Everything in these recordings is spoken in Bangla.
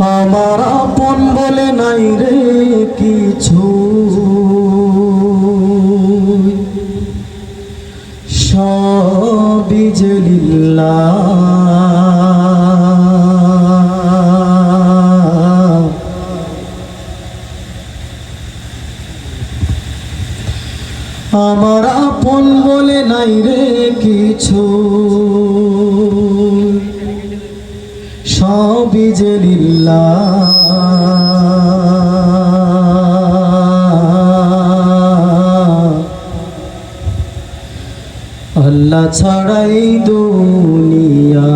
আমার আপন বলে নাই রে কিছু। আমার আপন বলে নাই রে কিছু। সবই যে লিল্লাহ আল্লাহ ছাড়াই দুনিয়া।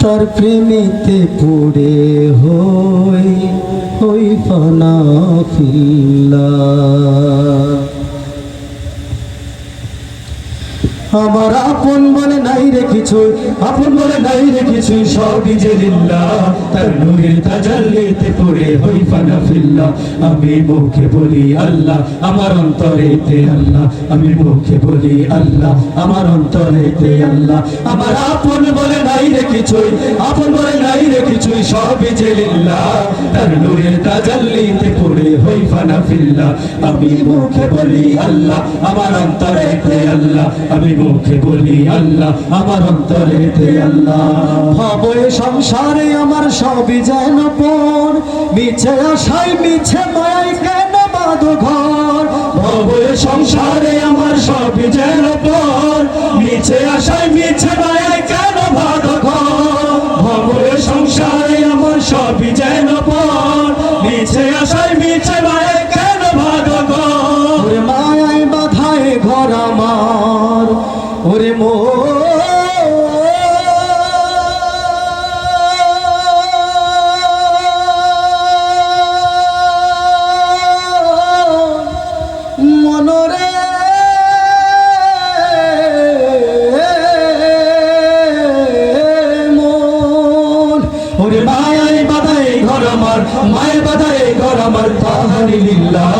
তার প্রেমেতে পড়ে হই হই ফানা ফিল্লা। আমার আপন বলে নাই রে কিছু আপন বলে নাই রে কিছু সবই যে লিল্লাহ তার নূরের তাজাল্লিতে পড়ে হই ফানা ফিল্লা আমি মুখে বলি আল্লাহ, আমার অন্তরেতে আল্লাহ। আমি মুখে বলি আল্লাহ, আমার অন্তরেতে আল্লাহ। আমার আপন বলে নাই রে কিছুই, আপন বলে নাই রে কিছুই, সবই যে লিল্লাহ তার নূরের তাজাল্লিতে পড়ে হই ফানা ফিল্লা আমি মুখে বলি আল্লাহ, আমার অন্তরেতে আল্লাহ। আমি মুখে বলি আল্লাহ, আমার অন্তরেতে আল্লাহ। ভবয়ে সংসারে আমার সবই যেন পর, মিছে আশায়, মিছে মায় কেন বাঁধো ঘর? ভবয়ে সংসারে আমার ওরে মো। মায়ায় বাধায় ঘর আমার মায়ের বাধায় ঘর আমার তাহারি লিল্লাহ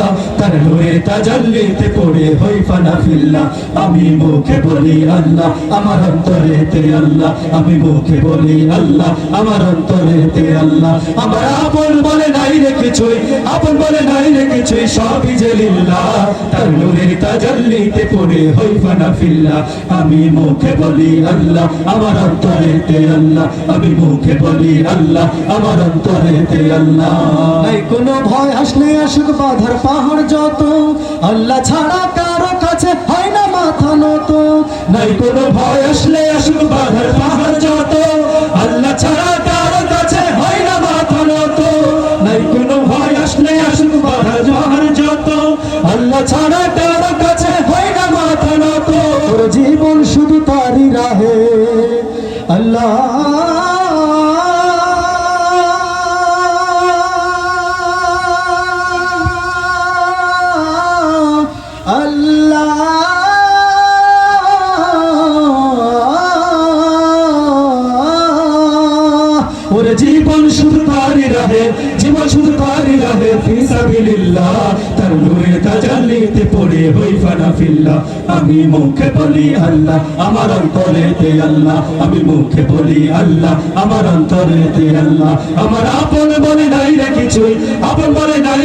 নূরে তাজাল্লিতে পড়ে হই ফানা ফিল্লা। আমি মুখে বলি আল্লাহ, আমার অন্তরেতে আল্লাহ। আমি মুখে বলি আল্লাহ, আমার অন্তরেতে আল্লাহ। আমার আপন বলে নাই রে কিছুই, আপন বলে নাই রে কিছুই, সবই যে লিল্লাহ তার নূরের তাজাল্লিতে পড়ে হই ফানা ফিল্লা। আমি মুখে বলি আল্লাহ, আমার অন্তরেতে আল্লাহ। আমি মুখে বলি আল্লাহ, আমার অন্তরেতে আল্লাহ। নাই কোনো ভয় আসলে আসুক বাধার পাহাড় যত আল্লাহ ছাড়া কারও কাছে হয় না মাথা নত নাই কোনো ভয় আসলে আসুক বাধার পাহাড়। রহে, জীবন শুধু তারই রাহে, ফি সাবিলিল্লাহ, তার নূরে তাজাল্লিতে পড়ে হই ফানা ফিল্লা আমি মুখে বলি আল্লাহ, আমার অন্তরেতে আল্লাহ। আমি মুখে বলি আল্লাহ, আমার অন্তরেতে আল্লাহ। আমার আপন বলে নাই রে কিছুই, আপন বলে